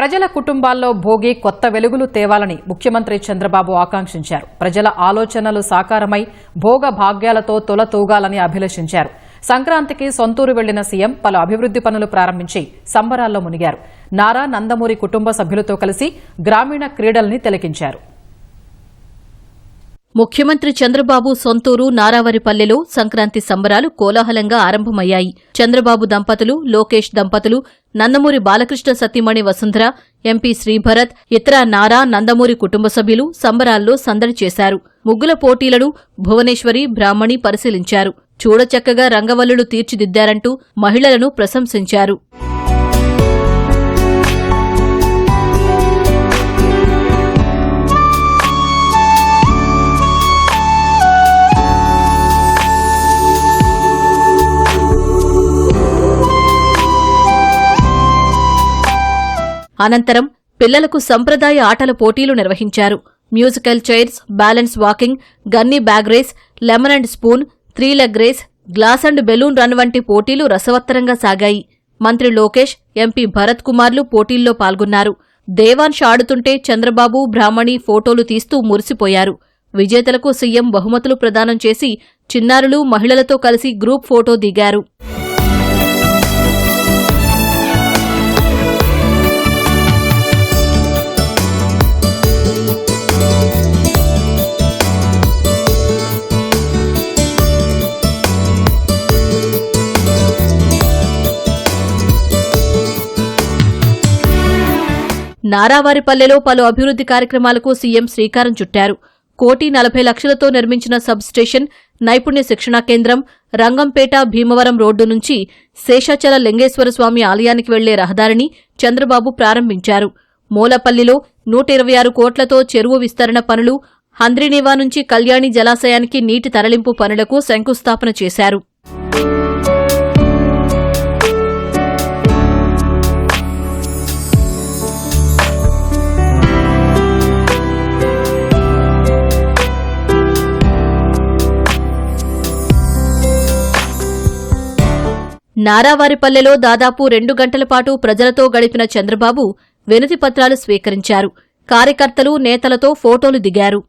ప్రజల కుటుంబాల్లో భోగి కొత్త వెలుగులు తేవాలని ముఖ్యమంత్రి చంద్రబాబు ఆకాంక్షించారు. ప్రజల ఆలోచనలు సాకారమై భోగ భాగ్యాలతో తొలతూగాలని అభిలషించారు. సంక్రాంతికి సొంతూరు వెళ్ళిన సీఎం పలు అభివృద్ది పనులు ప్రారంభించి సంబరాల్లో మునిగారు. నారా నందమూరి కుటుంబ సభ్యులతో కలిసి గ్రామీణ క్రీడల్ని తిలకించారు. ముఖ్యమంత్రి చంద్రబాబు సొంతూరు నారావరిపల్లెలో సంక్రాంతి సంబరాలు కోలాహలంగా ఆరంభమయ్యాయి. చంద్రబాబు దంపతులు లోకేష్ దంపతులు నందమూరి బాలకృష్ణ సతీమణి వసుంధర ఎంపీ శ్రీభరత్ ఇతర నారా నందమూరి కుటుంబ సభ్యులు సంబరాల్లో సందడి చేశారు. ముగ్గుల పోటీలను భువనేశ్వరి బ్రాహ్మణి పరిశీలించారు. చూడచక్కగా రంగవల్లులు తీర్చిదిద్దారంటూ మహిళలను ప్రశంసించారు. అనంతరం పిల్లలకు సంప్రదాయ ఆటల పోటీలు నిర్వహించారు. Musical chairs balance walking gunny bag race lemon and spoon three leg race glass and balloon run వంటి పోటీలు రసవత్తరంగా సాగాయి. మంత్రి లోకేష్ ఎంపీ భరత్ కుమార్లు పోటీల్లో పాల్గొన్నారు. దేవాన్ష్ ఆడుతుంటే చంద్రబాబు బ్రాహ్మణి ఫోటోలు తీస్తూ మురిసిపోయారు. విజేతలకు సీఎం బహుమతులు ప్రదానం చేసి చిన్నారులు మహిళలతో కలిసి గ్రూప్ ఫోటో దిగారు. నారావారిపల్లెలో పలు అభివృద్ది కార్యక్రమాలకు సీఎం శ్రీకారం చుట్టారు. కోటి నలభై లక్షలతో నిర్మించిన సబ్ స్టేషన్ నైపుణ్య శిక్షణా కేంద్రం రంగంపేట భీమవరం రోడ్డు నుంచి శేషాచల లింగేశ్వర స్వామి ఆలయానికి వెళ్ళే రహదారిని చంద్రబాబు ప్రారంభించారు. మూలపల్లిలో నూట ఇరవై ఆరు కోట్లతో చెరువు విస్తరణ పనులు హంద్రీనివా నుంచి కళ్యాణి జలాశయానికి నీటి తరలింపు పనులకు శంకుస్థాపన చేశారు. నారావారిపల్లెలో దాదాపు రెండు గంటల పాటు ప్రజలతో గడిపిన చంద్రబాబు వినతి పత్రాలు స్వీకరించారు. కార్యకర్తలు నేతలతో ఫోటోలు దిగారు.